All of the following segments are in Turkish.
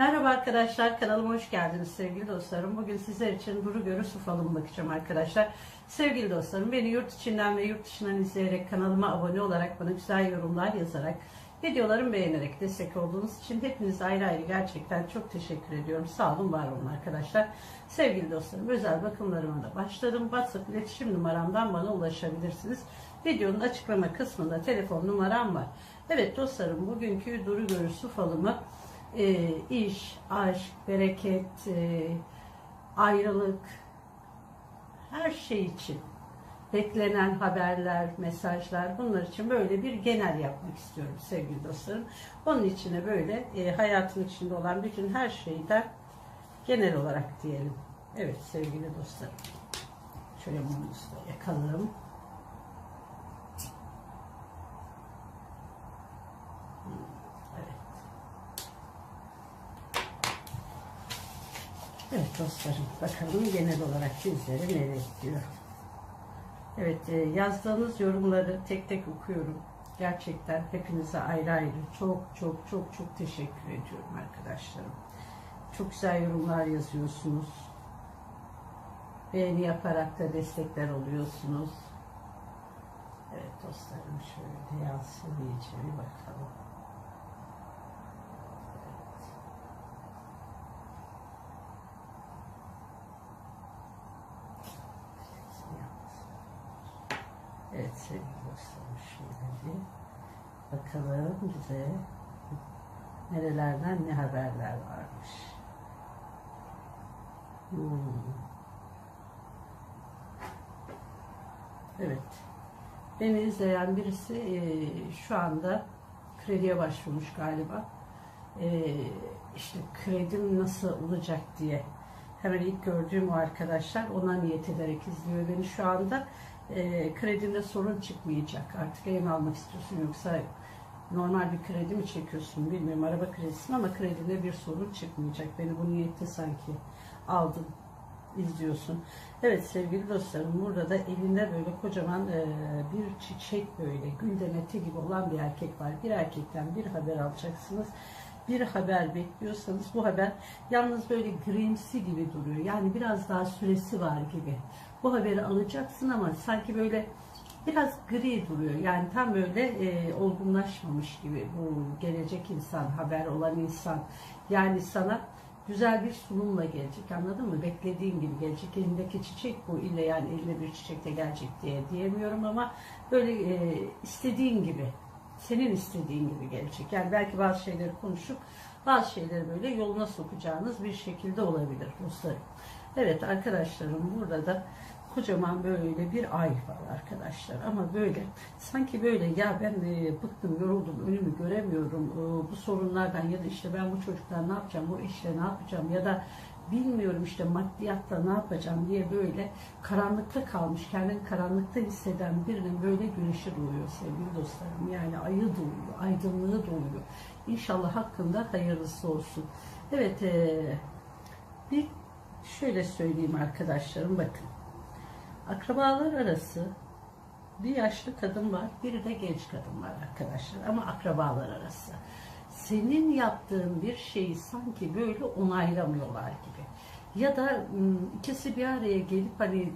Merhaba arkadaşlar, kanalıma hoş geldiniz sevgili dostlarım. Bugün sizler için Duru Görü Su falımı bakacağım arkadaşlar. Sevgili dostlarım, beni yurt içinden ve yurt dışından izleyerek, kanalıma abone olarak, bana güzel yorumlar yazarak, videolarımı beğenerek destek olduğunuz için hepinize ayrı ayrı gerçekten çok teşekkür ediyorum. Sağ olun, var olun arkadaşlar. Sevgili dostlarım, özel bakımlarıma da başladım. WhatsApp iletişim numaramdan bana ulaşabilirsiniz. Videonun açıklama kısmında telefon numaram var. Evet dostlarım, bugünkü Duru Görü Su falımı e, iş, aşk, bereket, e, ayrılık, her şey için beklenen haberler, mesajlar bunlar için böyle bir genel yapmak istiyorum sevgili dostlarım. Onun içine böyle e, hayatın içinde olan bütün her şeyden genel olarak diyelim. Evet sevgili dostlarım. Şöyle da yakalım. Evet. Evet dostlarım bakalım genel olarak sizlere ne bekliyor. Evet e, yazdığınız yorumları tek tek okuyorum. Gerçekten hepinize ayrı ayrı çok çok çok çok teşekkür ediyorum arkadaşlarım. Çok güzel yorumlar yazıyorsunuz. Beğeni yaparak da destekler oluyorsunuz. Evet dostlarım şöyle yansın iyice bir bakalım. Evet sevgili dostlarım şöyle bir bakalım bize nerelerden ne haberler varmış. Hmm. Evet. Beni izleyen birisi e, şu anda krediye başvurmuş galiba. E, işte kredim nasıl olacak diye. Hemen ilk gördüğüm o arkadaşlar ona niyet ederek izliyor beni şu anda. E, kredinde sorun çıkmayacak. Artık ev almak istiyorsun yoksa normal bir kredi mi çekiyorsun bilmiyorum araba kredisi ama kredinde bir sorun çıkmayacak. Beni bu niyette sanki aldın izliyorsun. Evet sevgili dostlarım burada da elinde böyle kocaman e, bir çiçek böyle gül demeti gibi olan bir erkek var. Bir erkekten bir haber alacaksınız. Bir haber bekliyorsanız bu haber yalnız böyle grimsi gibi duruyor. Yani biraz daha süresi var gibi. Bu haberi alacaksın ama sanki böyle biraz gri duruyor. Yani tam böyle e, olgunlaşmamış gibi bu gelecek insan, haber olan insan. Yani sana güzel bir sunumla gelecek anladın mı? Beklediğin gibi gelecek. Elindeki çiçek bu ille yani eline bir çiçek de gelecek diye diyemiyorum ama böyle e, istediğin gibi senin istediğin gibi gelecek. Yani belki bazı şeyleri konuşup bazı şeyleri böyle yoluna sokacağınız bir şekilde olabilir dostlarım. Evet arkadaşlarım burada da kocaman böyle bir ay var arkadaşlar. Ama böyle sanki böyle ya ben e, bıktım yoruldum önümü göremiyorum. E, bu sorunlardan ya da işte ben bu çocuklar ne yapacağım bu işle ne yapacağım ya da bilmiyorum işte maddiyatta ne yapacağım diye böyle karanlıkta kalmış kendini karanlıkta hisseden birinin böyle güneşi doğuyor sevgili dostlarım. Yani ayı doğuyor aydınlığı doğuyor. İnşallah hakkında hayırlısı olsun. Evet e, bir şöyle söyleyeyim arkadaşlarım bakın akrabalar arası bir yaşlı kadın var, bir de genç kadın var arkadaşlar. Ama akrabalar arası. Senin yaptığın bir şeyi sanki böyle onaylamıyorlar gibi. Ya da ikisi bir araya gelip hani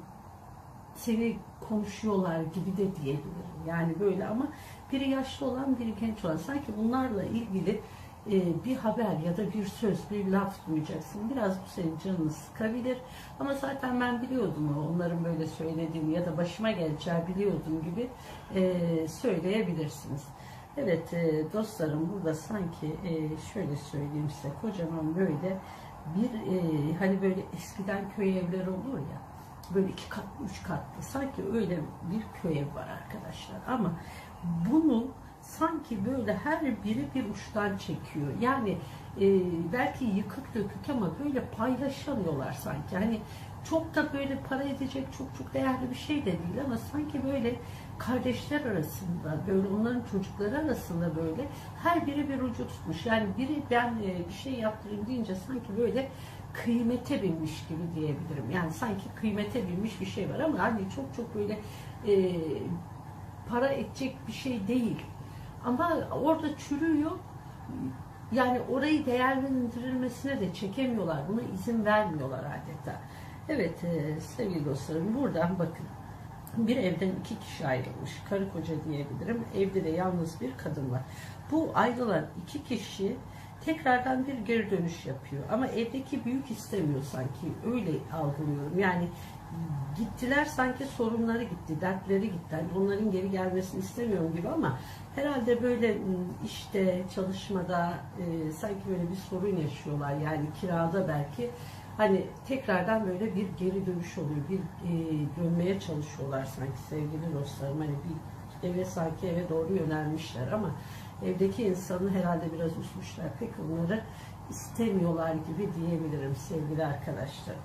seni konuşuyorlar gibi de diyebilirim. Yani böyle ama biri yaşlı olan, biri genç olan. Sanki bunlarla ilgili e, bir haber ya da bir söz, bir laf duyacaksın. Biraz bu senin canını sıkabilir. Ama zaten ben biliyordum onların böyle söylediğini ya da başıma geleceği biliyordum gibi e, söyleyebilirsiniz. Evet e, dostlarım burada sanki e, şöyle söyleyeyim size kocaman böyle bir e, hani böyle eskiden köy evleri olur ya böyle iki katlı üç katlı sanki öyle bir köy ev var arkadaşlar ama bunun sanki böyle her biri bir uçtan çekiyor. Yani e, belki yıkık dökük ama böyle paylaşamıyorlar sanki. Hani çok da böyle para edecek çok çok değerli bir şey de değil ama sanki böyle kardeşler arasında böyle onların çocukları arasında böyle her biri bir ucu tutmuş. Yani biri ben e, bir şey yaptırayım deyince sanki böyle kıymete binmiş gibi diyebilirim. Yani sanki kıymete binmiş bir şey var ama hani çok çok böyle e, para edecek bir şey değil. Ama orada çürüyor. yani orayı değerlendirilmesine de çekemiyorlar. Buna izin vermiyorlar adeta. Evet e, sevgili dostlarım buradan bakın. Bir evden iki kişi ayrılmış. Karı koca diyebilirim. Evde de yalnız bir kadın var. Bu ayrılan iki kişi tekrardan bir geri dönüş yapıyor. Ama evdeki büyük istemiyor sanki. Öyle algılıyorum. Yani gittiler sanki sorunları gitti, dertleri gitti. Yani onların geri gelmesini istemiyorum gibi ama herhalde böyle işte çalışmada e, sanki böyle bir sorun yaşıyorlar. Yani kirada belki hani tekrardan böyle bir geri dönüş oluyor. Bir e, dönmeye çalışıyorlar sanki sevgili dostlarım. Hani bir eve sanki eve doğru yönelmişler ama evdeki insanı herhalde biraz üzmüşler. Pek onları istemiyorlar gibi diyebilirim sevgili arkadaşlar.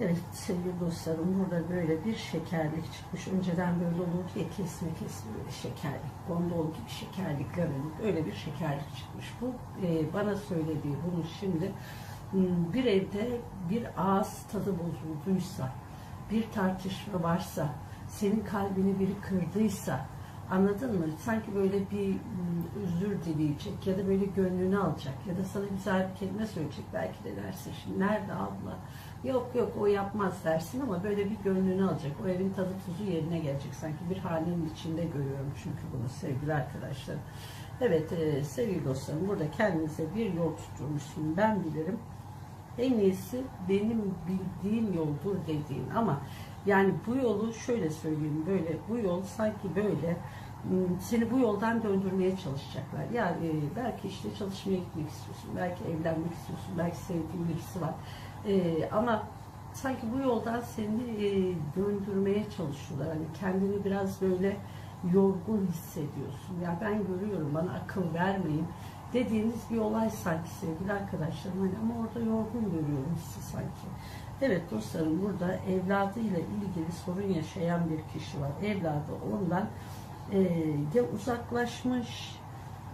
Evet sevgili dostlarım burada böyle bir şekerlik çıkmış. Önceden böyle olurdu ya kesme kesme böyle şekerlik. Gondol gibi şekerlikler olur. Öyle bir şekerlik çıkmış. Bu e, bana söylediği bunu şimdi hmm, bir evde bir ağız tadı bozulduysa, bir tartışma varsa, senin kalbini biri kırdıysa, Anladın mı? Sanki böyle bir özür dileyecek ya da böyle gönlünü alacak ya da sana güzel bir kelime söyleyecek. Belki de dersin şimdi nerede abla? Yok yok o yapmaz dersin ama böyle bir gönlünü alacak. O evin tadı tuzu yerine gelecek. Sanki bir hanenin içinde görüyorum çünkü bunu sevgili arkadaşlar. Evet e, sevgili dostlarım burada kendinize bir yol tutturmuşsun. Ben bilirim. En iyisi benim bildiğim yoldur dediğin ama yani bu yolu şöyle söyleyeyim böyle bu yol sanki böyle hmm, seni bu yoldan döndürmeye çalışacaklar. Yani e, belki işte çalışmaya gitmek istiyorsun, belki evlenmek istiyorsun, belki sevdiğin birisi var. Ee, ama sanki bu yoldan seni e, döndürmeye çalışıyorlar. Hani kendini biraz böyle yorgun hissediyorsun. Ya ben görüyorum bana akıl vermeyin dediğiniz bir olay sanki sevgili arkadaşlarım. Hani ama orada yorgun görüyorum sizi sanki. Evet dostlarım burada evladıyla ilgili sorun yaşayan bir kişi var. Evladı ondan e, ya uzaklaşmış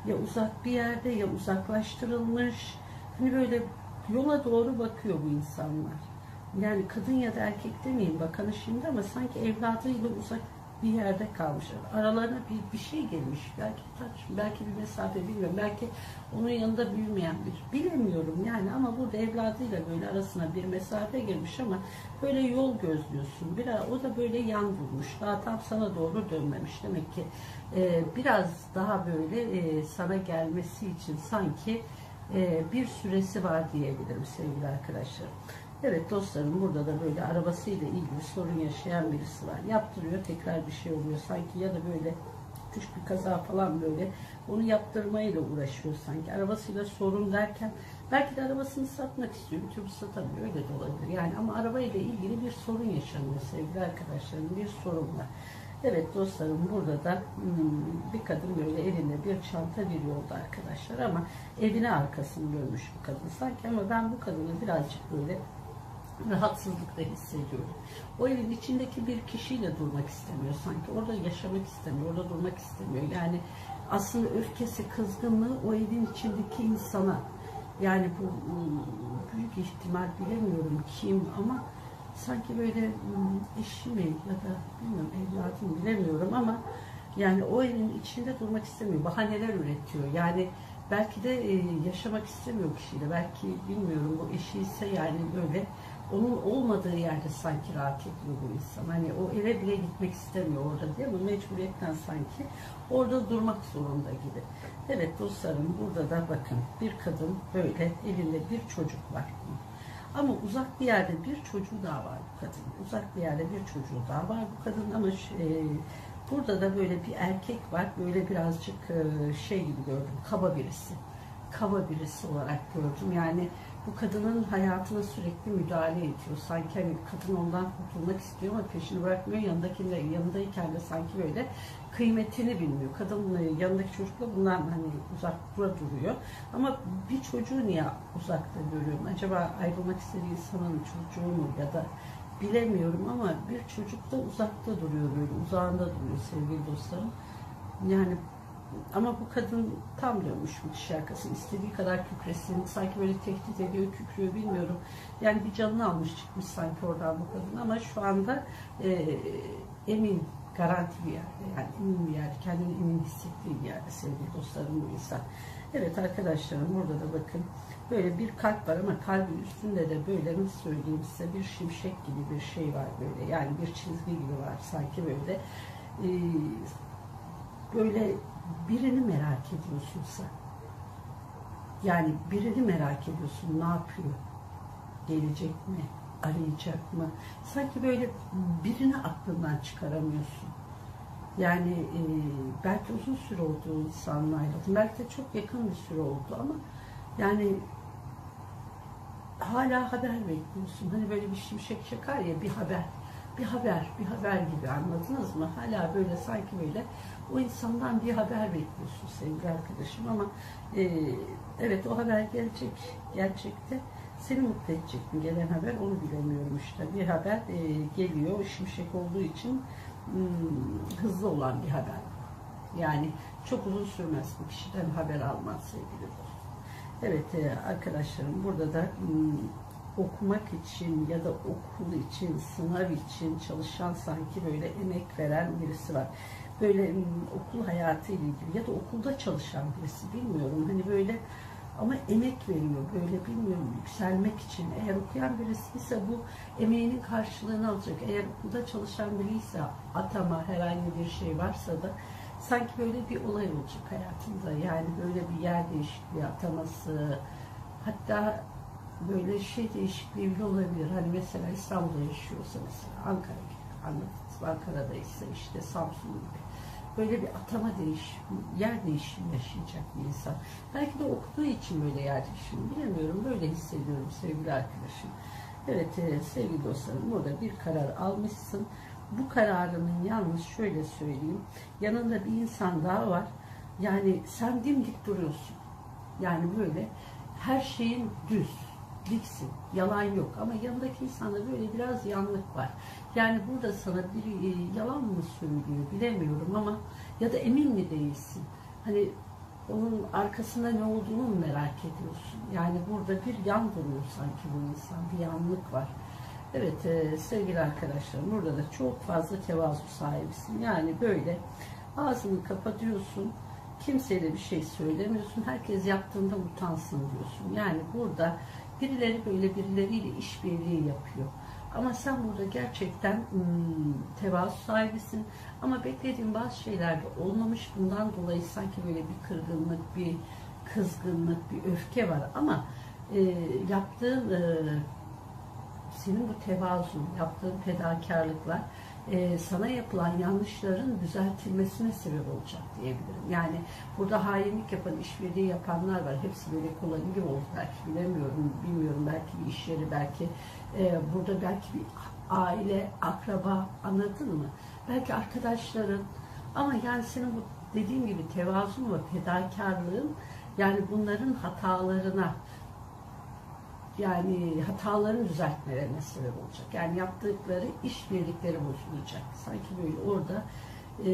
ya uzak bir yerde ya uzaklaştırılmış. Hani böyle yola doğru bakıyor bu insanlar. Yani kadın ya da erkek demeyeyim bakanı şimdi ama sanki evladıyla uzak bir yerde kalmışlar. Aralarına bir, bir şey gelmiş. Belki taç, belki bir mesafe bilmiyorum. Belki onun yanında büyümeyen bir. Bilemiyorum yani ama burada evladıyla böyle arasına bir mesafe girmiş ama böyle yol gözlüyorsun. Biraz, o da böyle yan bulmuş. Daha tam sana doğru dönmemiş. Demek ki e, biraz daha böyle e, sana gelmesi için sanki e, bir süresi var diyebilirim sevgili arkadaşlarım. Evet dostlarım burada da böyle arabasıyla ilgili sorun yaşayan birisi var. Yaptırıyor tekrar bir şey oluyor sanki ya da böyle küçük bir kaza falan böyle onu yaptırmayla uğraşıyor sanki. Arabasıyla sorun derken belki de arabasını satmak istiyor. Bir türlü satamıyor. Öyle de olabilir. Yani ama arabayla ilgili bir sorun yaşanıyor sevgili arkadaşlarım. Bir sorun var. Evet dostlarım burada da hmm, bir kadın böyle elinde bir çanta bir yolda arkadaşlar ama evine arkasını dönmüş bu kadın sanki ama ben bu kadını birazcık böyle rahatsızlık da hissediyorum. O evin içindeki bir kişiyle durmak istemiyor sanki. Orada yaşamak istemiyor, orada durmak istemiyor. Yani aslında öfkesi, kızgınlığı o evin içindeki insana. Yani bu ıı, büyük ihtimal bilemiyorum kim ama sanki böyle ıı, eşi mi ya da bilmiyorum evladım bilemiyorum ama yani o evin içinde durmak istemiyor. Bahaneler üretiyor. Yani belki de yaşamak istemiyor kişiyle. Belki bilmiyorum bu eşi ise yani böyle onun olmadığı yerde sanki rahat ediyor bu insan. Hani o eve bile gitmek istemiyor orada değil mi? Mecburiyetten sanki orada durmak zorunda gibi. Evet dostlarım burada da bakın bir kadın böyle elinde bir çocuk var. Ama uzak bir yerde bir çocuğu daha var bu kadın. Uzak bir yerde bir çocuğu daha var bu kadın ama e, burada da böyle bir erkek var. Böyle birazcık e, şey gibi gördüm. Kaba birisi. Kaba birisi olarak gördüm. Yani bu kadının hayatına sürekli müdahale ediyor. Sanki hani kadın ondan kurtulmak istiyor ama peşini bırakmıyor. Yanındakinde, yanındayken de sanki böyle kıymetini bilmiyor. Kadın yanındaki çocukla bundan hani uzakta duruyor. Ama bir çocuğu niye uzakta görüyorum? Acaba ayrılmak istediği insanın çocuğu mu ya da bilemiyorum ama bir çocuk da uzakta duruyor böyle uzağında duruyor sevgili dostlarım. Yani ama bu kadın tam dönmüş kişi arkasını. istediği kadar kükresin. Sanki böyle tehdit ediyor, kükrüyor bilmiyorum. Yani bir canını almış çıkmış sanki oradan bu kadın. Ama şu anda e, emin, garanti bir yerde. Yani emin bir yerde. Kendini emin hissettiği bir yerde sevgili dostlarım bu insan. Evet arkadaşlarım burada da bakın böyle bir kalp var ama kalbin üstünde de böyle nasıl söyleyeyim size bir şimşek gibi bir şey var böyle yani bir çizgi gibi var sanki böyle Ee, böyle birini merak ediyorsun sen. Yani birini merak ediyorsun ne yapıyor? Gelecek mi? Arayacak mı? Sanki böyle birini aklından çıkaramıyorsun. Yani e, belki uzun süre oldu insanla ayrıldım. Belki de çok yakın bir süre oldu ama yani hala haber bekliyorsun. Hani böyle bir şimşek çakar ya bir haber. Bir haber, bir haber gibi anladınız mı? Hala böyle sanki böyle o insandan bir haber bekliyorsun sevgili arkadaşım ama e, evet o haber gelecek gerçekte seni mutlu edecek mi gelen haber onu bilemiyorum işte. Bir haber e, geliyor şimşek olduğu için hmm, hızlı olan bir haber. Yani çok uzun sürmez bu kişiden haber almaz sevgili dostum. Evet e, arkadaşlarım burada da hmm, okumak için ya da okul için, sınav için çalışan sanki böyle emek veren birisi var. Böyle okul hayatı ile ilgili ya da okulda çalışan birisi bilmiyorum. Hani böyle ama emek veriyor böyle bilmiyorum yükselmek için. Eğer okuyan birisi ise bu emeğinin karşılığını alacak. Eğer okulda çalışan biri ise atama herhangi bir şey varsa da sanki böyle bir olay olacak hayatında. Yani böyle bir yer değişikliği ataması hatta böyle şey değişikliği olabilir. Hani mesela İstanbul'da yaşıyorsa mesela Ankara gibi anladınız. Ankara'da ise işte Samsun gibi. Böyle bir atama değişim, yer değişimi yaşayacak bir insan. Belki de okuduğu için böyle yer değişimi bilemiyorum. Böyle hissediyorum sevgili arkadaşım. Evet e, sevgili dostlarım burada bir karar almışsın. Bu kararının yalnız şöyle söyleyeyim. Yanında bir insan daha var. Yani sen dimdik duruyorsun. Yani böyle her şeyin düz diksin, yalan yok ama yanındaki insanda böyle biraz yanlık var. Yani burada sana bir e, yalan mı söylüyor bilemiyorum ama ya da emin mi değilsin? Hani onun arkasında ne olduğunu mu merak ediyorsun? Yani burada bir yan duruyor sanki bu insan, bir yanlık var. Evet e, sevgili arkadaşlarım burada da çok fazla tevazu sahibisin. Yani böyle ağzını kapatıyorsun, kimseye de bir şey söylemiyorsun. Herkes yaptığında utansın diyorsun. Yani burada birileri böyle birileriyle işbirliği yapıyor. Ama sen burada gerçekten hmm, tevazu sahibisin. Ama beklediğin bazı şeyler de olmamış. Bundan dolayı sanki böyle bir kırgınlık, bir kızgınlık, bir öfke var. Ama e, yaptığın e, senin bu tevazun, yaptığın fedakarlıklar e, sana yapılan yanlışların düzeltilmesine sebep olacak diyebilirim. Yani burada hainlik yapan, işbirliği yapanlar var. Hepsi böyle kolay gibi oldu belki bilemiyorum, bilmiyorum. Belki bir iş yeri, belki e, burada belki bir aile, akraba anladın mı? Belki arkadaşların ama yani senin bu dediğim gibi tevazun ve fedakarlığın yani bunların hatalarına yani hatalarını düzeltmelerine sebep olacak. Yani yaptıkları işbirlikleri bozulacak. Sanki böyle orada e,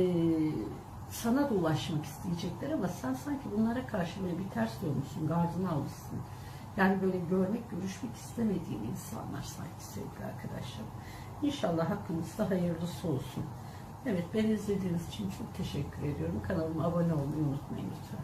sana da ulaşmak isteyecekler ama sen sanki bunlara karşı böyle bir ters dönmüşsün, gardını almışsın. Yani böyle görmek, görüşmek istemediğin insanlar sanki sevgili arkadaşlarım. İnşallah hakkınızda hayırlısı olsun. Evet beni izlediğiniz için çok teşekkür ediyorum. Kanalıma abone olmayı unutmayın lütfen.